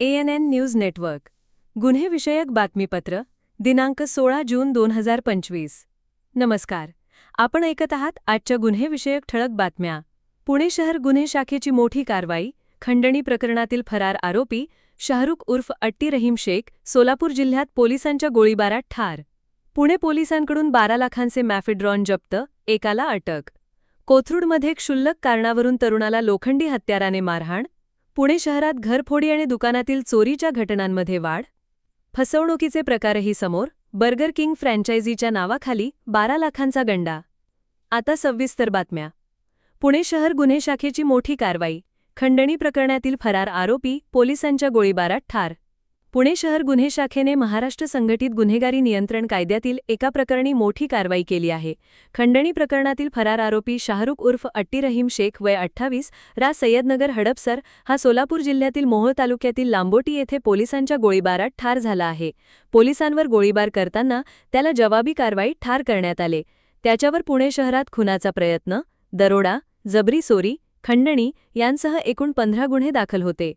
N N news network गुन्हेविषयक बातमीपत्र दिनांक सोळा जून दोन हजार पंचवीस. नमस्कार. आपण ऐकत आहात आजच्या गुन्हेविषयक ठळक बातम्या. पुणे शहर गुन्हे शाखेची मोठी कारवाई खंडणी प्रकरणातील फरार आरोपी शाहरुख उर्फ अट्टी रहीम शेख सोलापूर जिल्ह्यात पोलिसांच्या गोळीबारात ठार. पुणे पोलिसांकडून बारा लाखांचे मॅफिड्रॉन जप्त एकाला अटक. कोथरूडमध्ये क्षुल्लक कारणावरून तरुणाला लोखंडी हत्याराने मारहाण पुणे शहरात घरफोडी आणि दुकानातील चोरीच्या घटनांमध्ये वाढ? फसवणुकीचे प्रकारही समोर बर्गर किंग फ्रँचायझीच्या नावाखाली बारा लाखांचा गंडा. आता सविस्तर बातम्या. पुणे शहर गुन्हे शाखेची मोठी कारवाई खंडणी प्रकरणातील फरार आरोपी पोलिसांच्या गोळीबारात ठार पुणे शहर गुन्हे शाखेने महाराष्ट्र संघटित गुन्हेगारी नियंत्रण कायद्यातील एका प्रकरणी मोठी कारवाई केली आहे. खंडणी प्रकरणातील फरार आरोपी शाहरुख उर्फ अट्टी रहीम शेख वय अठ्ठावीस रा. सय्यदनगर हडपसर हा सोलापूर जिल्ह्यातील मोहोळ तालुक्यातील लांबोटी येथे पोलिसांच्या गोळीबारात ठार झाला आहे. पोलिसांवर गोळीबार करताना त्याला जवाबी कारवाई ठार करण्यात आले. त्याच्यावर पुणे शहरात खुनाचा प्रयत्न दरोडा जबरी सोरी खंडणी यांसह एकूण पंधरा गुन्हे दाखल होते.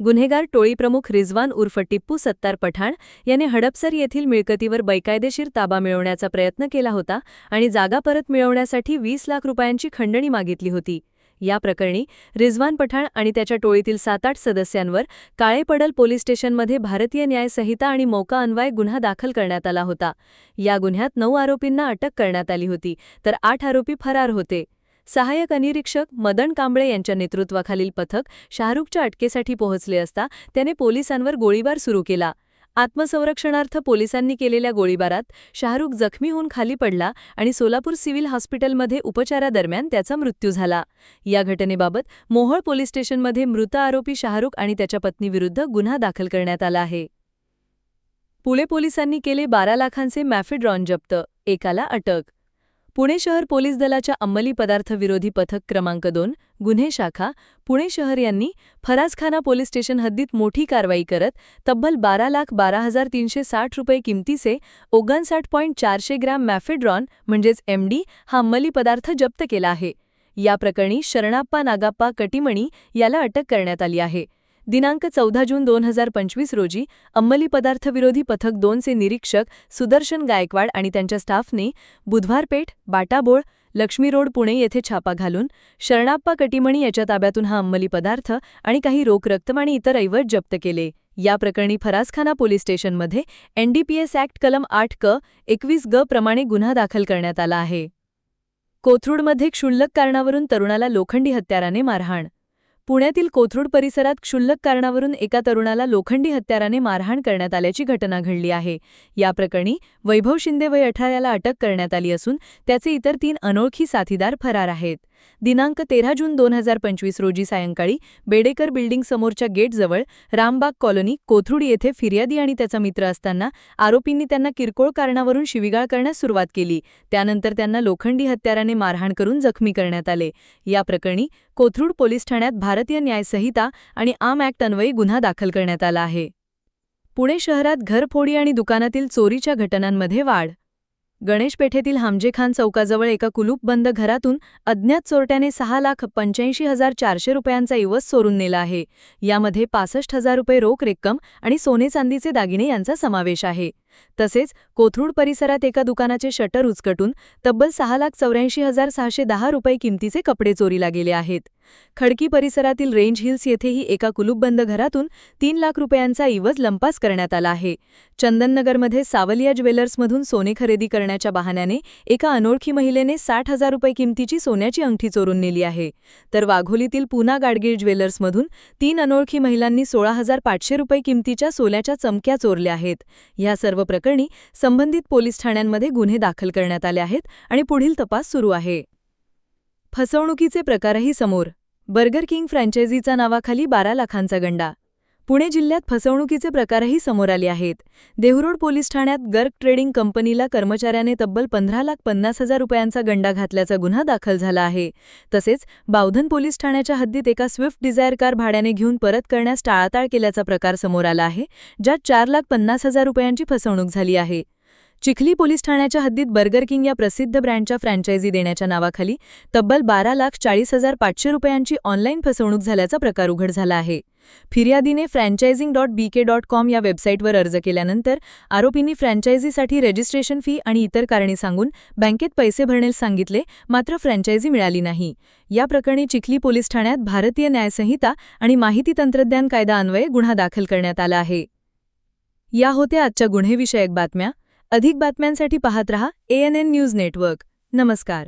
गुन्हेगार टोळीप्रमुख रिझवान उर्फ टिप्पू सत्तार पठाण याने हडपसर येथील मिळकतीवर बेकायदेशीर ताबा मिळवण्याचा प्रयत्न केला होता आणि जागा परत मिळवण्यासाठी वीस लाख रुपयांची खंडणी मागितली होती. या प्रकरणी रिझवान पठाण आणि त्याच्या टोळीतील सात आठ सदस्यांवर काळेपडल पोलीस स्टेशनमध्ये भारतीय न्याय संहिता आणि मौका अन्वय गुन्हा दाखल करण्यात आला होता. या गुन्ह्यात नऊ आरोपींना अटक करण्यात आली होती तर आठ आरोपी फरार होते. सहाय्यक अनिरीक्षक मदन कांबळे यांच्या नेतृत्वाखालील पथक शाहरुखच्या अटकेसाठी पोहोचले असता त्याने पोलिसांवर गोळीबार सुरू केला. आत्मसंरक्षणार्थ पोलिसांनी केलेल्या गोळीबारात शाहरुख जखमी होऊन खाली पडला आणि सोलापूर सिव्हिल हॉस्पिटलमध्ये उपचारादरम्यान त्याचा मृत्यू झाला. या घटनेबाबत मोहोळ पोलीस स्टेशनमध्ये मृत आरोपी शाहरुख आणि त्याच्या पत्नीविरुद्ध गुन्हा दाखल करण्यात आला आहे. पुणे पोलिसांनी केले बारा लाखांचे मॅफेड्रॉन जप्त. एकाला अटक. पुणे शहर पोलीस दलाच्या अंमली पदार्थ विरोधी पथक क्रमांक दोन गुन्हे शाखा पुणे शहर यांनी फराजखाना पोलीस स्टेशन हद्दीत मोठी कारवाई करत तब्बल बारा लाख बारा हजार तीनशे साठ रुपये किमतीचे ओगणसाठ पॉईंट चारशे ग्रॅम मॅफेड्रॉन म्हणजेच एमडी हा अंमली पदार्थ जप्त केला आहे. या प्रकरणी शरणाप्पा नागाप्पा कटिमणी याला अटक करण्यात आली आहे. दिनांक चौदा जून दोन हजार पंचवीस रोजी अंमली पदार्थ विरोधी पथक दोनचे निरीक्षक सुदर्शन गायकवाड आणि त्यांच्या स्टाफने बुधवारपेठ बाटाबोळ लक्ष्मी रोड पुणे येथे छापा घालून शरणाप्पा कटिमणी याच्या ताब्यातून हा अंमली पदार्थ आणि काही रोख रक्कम आणि इतर ऐवज जप्त केले. या प्रकरणी फरासखाना पोलीस स्टेशनमध्ये एनडीपीएस ॲक्ट कलम आठ क एकवीस ग प्रमाणे गुन्हा दाखल करण्यात आला आहे. कोथरूडमध्ये क्षुल्लक कारणावरून तरुणाला लोखंडी हत्याराने मारहाण पुण्यातील कोथरूड परिसरात क्षुल्लक कारणावरून एका तरुणाला लोखंडी हत्याराने मारहाण करण्यात आल्याची घटना घडली आहे. या प्रकरणी वैभव शिंदे वय अठराला अटक करण्यात आली असून त्याचे इतर तीन अनोळखी साथीदार फरार आहेत. दिनांक तेरा जून दोन हजार पंचवीस रोजी सायंकाळी बेडेकर बिल्डिंग समोरच्या गेटजवळ रामबाग कॉलनी कोथरूड येथे फिर्यादी आणि त्याचा मित्र असताना आरोपींनी त्यांना किरकोळ कारणावरून शिविगाळ करण्यास सुरुवात केली. त्यानंतर त्यांना लोखंडी हत्याराने मारहाण करून जखमी करण्यात आले. या प्रकरणी कोथरूड पोलीस ठाण्यात भारतीय न्यायसंहिता आणि आम ॲक्ट अन्वयी गुन्हा दाखल करण्यात आला आहे. पुणे शहरात घरफोडी आणि दुकानातील चोरीच्या घटनांमध्ये वाढ गणेशपेठेतील हामजेखान चौकाजवळ एका कुलूपबंद घरातून अज्ञात चोरट्याने सहा लाख पंच्याऐंशी हजार चारशे रुपयांचा इवस चोरून नेला आहे. यामध्ये पासष्ट हजार रुपये रोख रक्कम आणि सोने चांदीचे दागिने यांचा समावेश आहे. तसेच कोथरूड परिसरात एका दुकानाचे शटर उचकटून तब्बल सहा लाख चौऱ्याऐंशी हजार सहाशे दहा रुपये किमतीचे कपडे चोरीला गेले आहेत. खडकी परिसरातील रेंज हिल्स येथेही एका कुलूपबंद घरातून तीन लाख रुपयांचा इवज लंपास करण्यात आला आहे. चंदननगरमध्ये सावलिया ज्वेलर्समधून सोने खरेदी करण्याच्या बहाण्याने एका अनोळखी महिलेने साठ हजार रुपये किमतीची सोन्याची अंगठी चोरून नेली आहे. तर वाघोलीतील पुना गाडगीळ ज्वेलर्समधून तीन अनोळखी महिलांनी सोळा हजार पाचशे रुपये किमतीच्या सोन्याच्या चमक्या चोरल्या आहेत. या सर्व सर्व प्रकरणी संबंधित पोलीस ठाण्यांमध्ये गुन्हे दाखल करण्यात आले आहेत आणि पुढील तपास सुरू आहे. फसवणुकीचे प्रकारही समोर. बर्गर किंग फ्रँचायझीचा नावाखाली बारा लाखांचा गंडा. पुणे जिल्ह्यात फसवणुकीचे प्रकारही समोर आले आहेत. देहरोड पोलीस ठाण्यात गर्ग ट्रेडिंग कंपनीला कर्मचाऱ्याने तब्बल पंधरा लाख पन्नास हजार रुपयांचा गंडा घातल्याचा गुन्हा दाखल झाला आहे. तसेच बावधन पोलीस ठाण्याच्या हद्दीत एका स्विफ्ट डिझायर कार भाड्याने घेऊन परत करण्यास टाळाटाळ केल्याचा प्रकार समोर आला आहे ज्यात चार लाख पन्नास हजार रुपयांची फसवणूक झाली आहे. चिखली पोलीस ठाण्याच्या हद्दीत बर्गर किंग या प्रसिद्ध ब्रँडच्या फ्रँचायझी देण्याच्या नावाखाली तब्बल बारा लाख चाळीस हजार पाचशे रुपयांची ऑनलाईन फसवणूक झाल्याचा प्रकार उघड झाला आहे. फिर्यादीने franchising dot B K dot com या वेबसाईटवर अर्ज केल्यानंतर आरोपींनी फ्रँचायझीसाठी रजिस्ट्रेशन फी आणि इतर कारणे सांगून बँकेत पैसे भरण्यास सांगितले मात्र फ्रँचायझी मिळाली नाही. या प्रकरणी चिखली पोलीस ठाण्यात भारतीय न्यायसंहिता आणि माहिती तंत्रज्ञान कायदा अन्वये गुन्हा दाखल करण्यात आला आहे. या होत्या आजच्या गुन्हेविषयक बातम्या. अधिक बातम्यांसाठी पाहत रहा एएनएन न्यूज नेटवर्क नमस्कार.